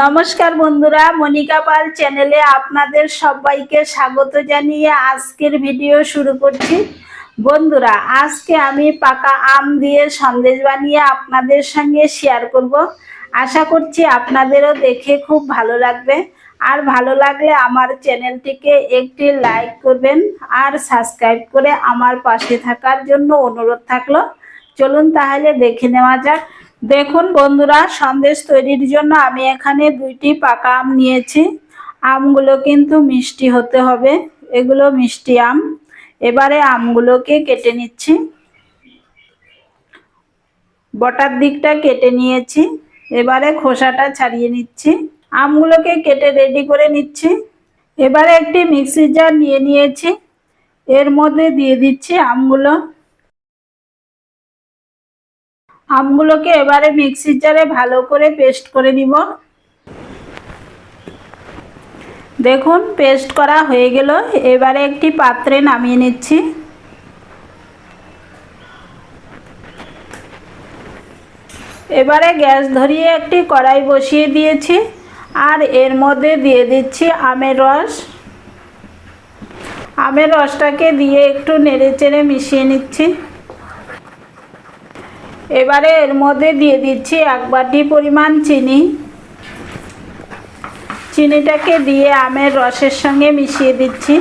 নমস্কার বন্ধুরা, মনিকা পাল চ্যানেলে আপনাদের সবাইকে স্বাগত জানিয়ে আজকের ভিডিও শুরু করছি। বন্ধুরা, আজকে আমি পাকা আম দিয়ে সন্দেশ বানিয়ে আপনাদের সঙ্গে শেয়ার করব। আশা করছি আপনাদেরও দেখে খুব ভালো লাগবে। আর ভালো লাগলে আমার চ্যানেলটিকে একটি লাইক করবেন আর সাবস্ক্রাইব করে আমার পাশে থাকার জন্য অনুরোধ থাকল। চলুন তাহলে দেখে নেওয়া যাক দেখুন বন্ধুরা, সন্দেশ তৈরির জন্য আমি এখানে দুইটি পাকা আম নিয়েছি। আমগুলো কিন্তু মিষ্টি হতে হবে। এগুলো মিষ্টি আম। এবারে আমগুলোকে কেটে নিচ্ছি। বটার দিকটা কেটে নিয়েছি। এবারে খোসাটা ছাড়িয়ে নিচ্ছি। আমগুলোকে কেটে রেডি করে নিচ্ছি। এবারে একটি মিক্সির জার নিয়ে নিয়েছি। এর মধ্যে দিয়ে দিচ্ছি আমগুলো। আমগুলোকে এবারে মিক্সির জারে ভালো করে পেস্ট করে নিব। দেখুন, পেস্ট করা হয়ে গেল। এবারে একটি পাত্রে নামিয়ে নিচ্ছি। এবারে গ্যাস ধরিয়ে একটি কড়াই বসিয়ে দিয়েছি। আর এর মধ্যে দিয়ে দিচ্ছি আমের রস। আমের রসটাকে দিয়ে একটু নেড়ে চেড়ে মিশিয়ে নিচ্ছি। এবারে এর মধ্যে দিয়ে দিচ্ছি এক বাটি পরিমাণ চিনি। চিনিটাকে দিয়ে আমের রসের সঙ্গে মিশিয়ে দিচ্ছি।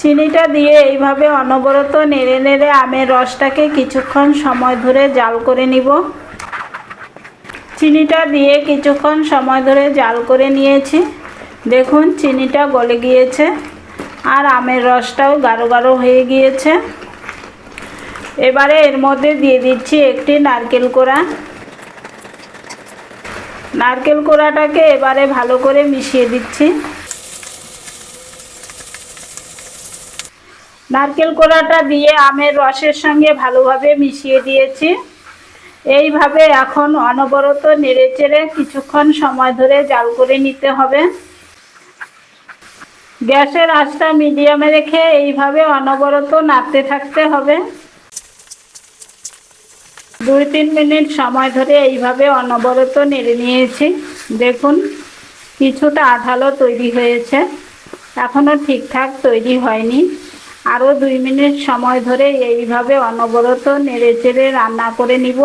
চিনিটা দিয়ে এইভাবে অনবরত নেড়ে নেড়ে আমের রসটাকে কিছুক্ষণ সময় ধরে জাল করে নিব। চিনিটা দিয়ে কিছুক্ষণ সময় ধরে জাল করে নিয়েছি। দেখুন, চিনিটা গলে গিয়েছে আর আমের রসটাও গাঢ় গাঢ় হয়ে গিয়েছে। এবারে এর মধ্যে দিয়ে দিচ্ছি একটি নারকেল কোড়া। নারকেল কোড়াটাকে এবারে ভালো করে মিশিয়ে দিচ্ছি। নারকেল কোড়াটা দিয়ে আমের রসের সঙ্গে ভালোভাবে মিশিয়ে দিয়েছি। এইভাবে এখন অনবরত নেড়ে চেড়ে কিছুক্ষণ সময় ধরে জাল করে নিতে হবে। গ্যাসের আঁচটা মিডিয়ামে রেখে এইভাবে অনবরত নাড়তে থাকতে হবে। দুই তিন মিনিট সময় ধরে এইভাবে অনবরত নেড়ে নিয়েছি। দেখুন, কিছুটা আঠালো তৈরি হয়েছে। এখনও ঠিকঠাক তৈরি হয়নি। আরও দুই মিনিট সময় ধরে এইভাবে অনবরত নেড়ে চেড়ে রান্না করে নিব।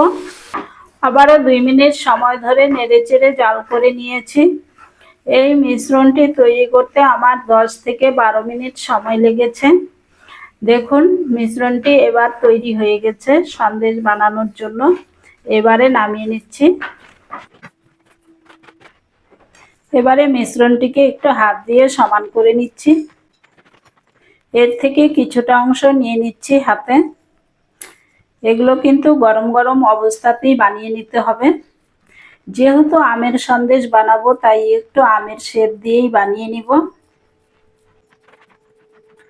আবারও দুই মিনিট সময় ধরে নেড়ে চেড়ে জাল করে নিয়েছি। এই মিশ্রণটি তৈরি করতে আমার দশ থেকে বারো মিনিট সময় লেগেছে। দেখুন, মিশ্রণটি এবার তৈরি হয়ে গেছে সন্দেশ বানানোর জন্য। এবারে নামিয়ে নিচ্ছি। এবারে মিশ্রণটিকে একটু হাত দিয়ে সমান করে নিচ্ছি। এর থেকে কিছুটা অংশ নিয়ে নিচ্ছি হাতে। এগুলো কিন্তু গরম গরম অবস্থাতেই বানিয়ে নিতে হবে। যেহেতু আমের সন্দেশ বানাবো, তাই একটু আমের শেপ দিয়েই বানিয়ে নিব।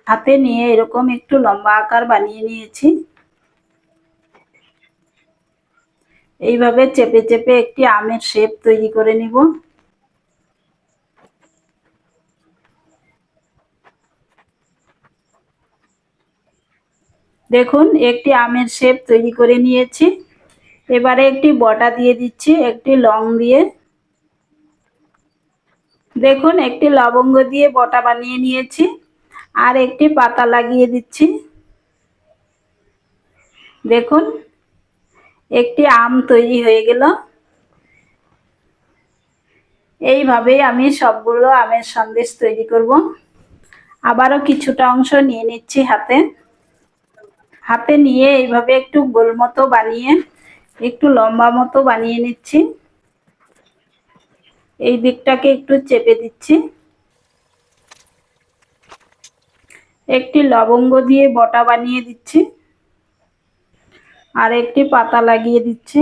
হাতে নিয়ে এরকম একটু লম্বা আকার বানিয়ে নিয়েছি। এইভাবে চেপে চেপে একটি আমের শেপ তৈরি করে নিব। দেখুন, একটি আমের শেপ তৈরি করে নিয়েছি। এবারে একটি বটা দিয়ে দিচ্ছি, একটি লং দিয়ে। দেখুন, একটি লবঙ্গ দিয়ে বটা বানিয়ে নিয়েছি। আর একটি পাতা লাগিয়ে দিচ্ছি। দেখুন, একটি আম তৈরি হয়ে গেল। এইভাবেই আমি সবগুলো আমের সন্দেশ তৈরি করব। আবারও কিছুটা অংশ নিয়ে নিচ্ছি হাতে। হাতে নিয়ে এইভাবে একটু গোল মতো বানিয়ে, একটু লম্বা মতো বানিয়ে নিচ্ছি। এই দিকটাকে একটু চেপে দিচ্ছি। একটি লবঙ্গ দিয়ে বটা বানিয়ে দিচ্ছি। আর একটি পাতা লাগিয়ে দিচ্ছি।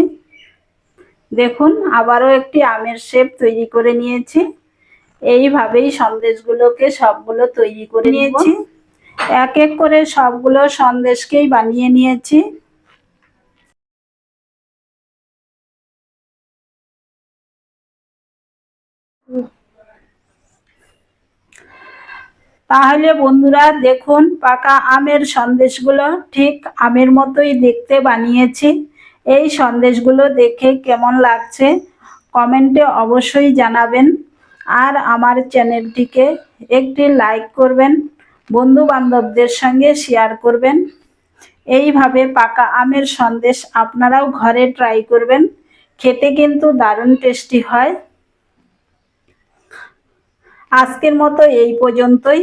দেখুন, আবারও একটি আমের শেপ তৈরি করে নিয়েছি। এইভাবেই সন্দেশগুলোকে সবগুলো তৈরি করে নিয়েছি। এক এক করে সবগুলো সন্দেশকেই বানিয়ে নিয়েছি। তাহলে বন্ধুরা দেখুন, পাকা আমের সন্দেশগুলো ঠিক আমের মতোই দেখতে বানিয়েছি। এই সন্দেশগুলো দেখে কেমন লাগছে কমেন্টে অবশ্যই জানাবেন। আর আমার চ্যানেলটিকে একটি লাইক করবেন বন্ধু বান্ধবদের সঙ্গে শেয়ার করবেন। এইভাবে পাকা আমের সন্দেশ আপনারাও ঘরে ট্রাই করবেন, খেতে কিন্তু দারুণ টেস্টি হয়। আজকের মতো এই পর্যন্তই।